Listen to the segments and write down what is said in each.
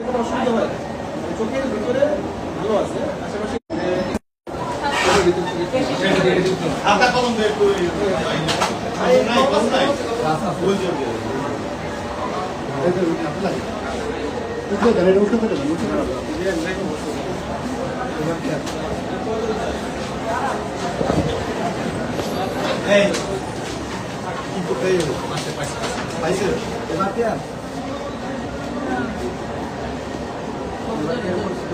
অসুবিধা হয় না। চোখের ভিতরে ভালো আছে আশেপাশে হালকা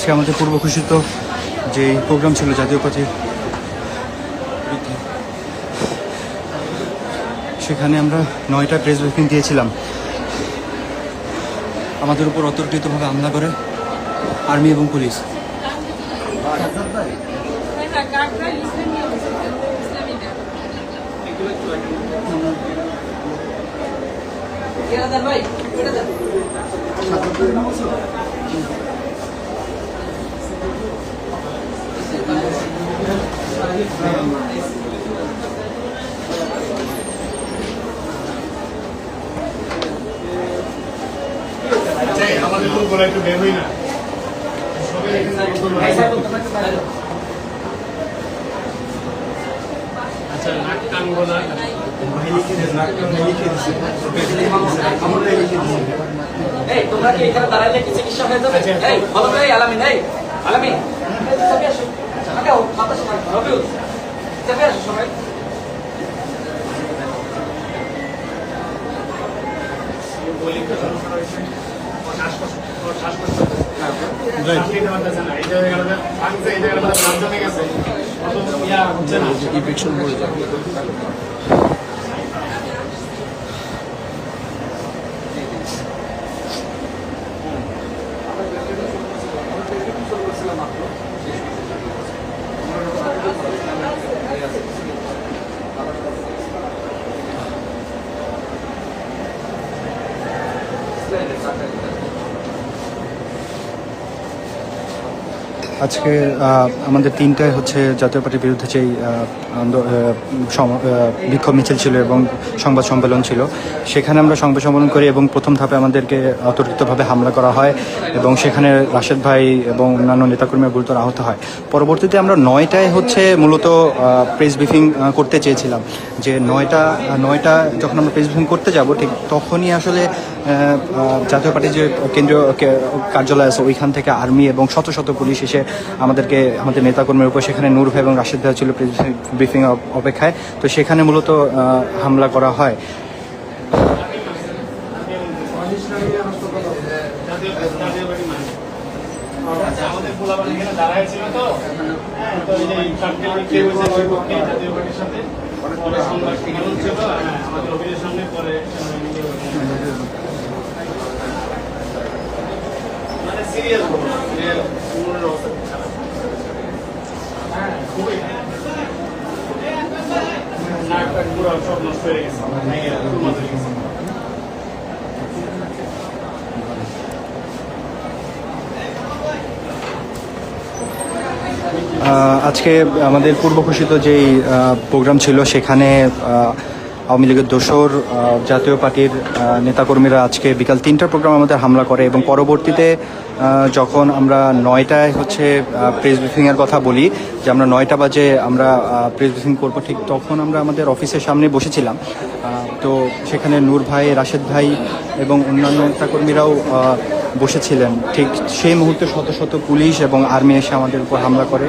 আজকে আমাদের পূর্ব ঘোষিত যে প্রোগ্রাম ছিল জাতীয় পার্টির সেখানে আমরা নয়টা প্রেস ব্রিফিং দিয়েছিলাম। আমাদের উপর অতর্কিতভাবে হামলা করে আর্মি এবং পুলিশ। কার্ডটা আমাদের তো বলে একটু বের হই না আচ্ছা নাক কান গোলা ভাই লিখে দেন নাক কান লিখে দিছে আমরা লিখে দিছি এই তোমরা কি এখানে দাঁড়াইলে কি চিকিৎসা হয়ে যাবে? আচ্ছা, এই ভালো করে আলামিন এই আলামিন। এই তো আসো। সবাই ইয়া ইনফেকশন পড়ে যাবে আজকে আমাদের তিনটায় হচ্ছে জাতীয় পার্টির বিরুদ্ধে যেই বিক্ষোভ মিছিল ছিল এবং সংবাদ সম্মেলন ছিল। সেখানে আমরা সংবাদ সম্মেলন করি এবং প্রথম ধাপে আমাদেরকে অতর্কিতভাবে হামলা করা হয় এবং সেখানে রাশেদ ভাই এবং অন্যান্য নেতাকর্মীরা গুরুতর আহত হয়। পরবর্তীতে আমরা নয়টায় হচ্ছে মূলত প্রেস ব্রিফিং করতে চেয়েছিলাম যে নয়টা নয়টা যখন আমরা প্রেস ব্রিফিং করতে যাব ঠিক তখনই আসলে জাতীয় পার্টির যে কেন্দ্রীয় কার্যালয় আছে ওইখান থেকে আর্মি এবং শত শত পুলিশ এসে আমাদেরকে, আমাদের নেতাকর্মীর উপর সেখানে নূর ভাই এবং রাশেদ ভাই ছিল প্রেস ব্রিফিং অপেক্ষায়। তো সেখানে মূলত হামলা করা হয়। জাতীয় জাতীয় পার্টি মানে আচ্ছা আমাদের পোলাপান এখানে দাঁড়ায় ছিল তো হ্যাঁ তো এই যে সার্কেল কে বসে ওই পক্ষে জাতীয় পার্টির সাথে পরে সংবাদ সম্মেলন ছিল হ্যাঁ আমাদের অফিসের সামনে পরে সেনাবাহিনীকে মানে সিরিয়াস সিরিয়াস মনের অবস্থা খুব খারাপ হ্যাঁ খুবই নাকটা আজকে আমাদের পূর্ব ঘোষিত যেই প্রোগ্রাম ছিল সেখানে আওয়ামী লীগের দোসর জাতীয় পার্টির নেতাকর্মীরা আজকে বিকাল তিনটার প্রোগ্রাম আমাদের হামলা করে এবং পরবর্তীতে যখন আমরা নয়টায় হচ্ছে প্রেস ব্রিফিংয়ের কথা বলি, যে আমরা নয়টা বাজে আমরা প্রেস ব্রিফিং করব, ঠিক তখন আমরা আমাদের অফিসের সামনে বসেছিলাম। তো সেখানে নূর ভাই, রাশেদ ভাই এবং অন্যান্য নেতাকর্মীরাও বসেছিলেন। ঠিক সেই মুহূর্তে শত শত পুলিশ এবং আর্মি এসে আমাদের উপর হামলা করে।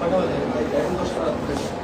刚才那个，那个印度斯坦。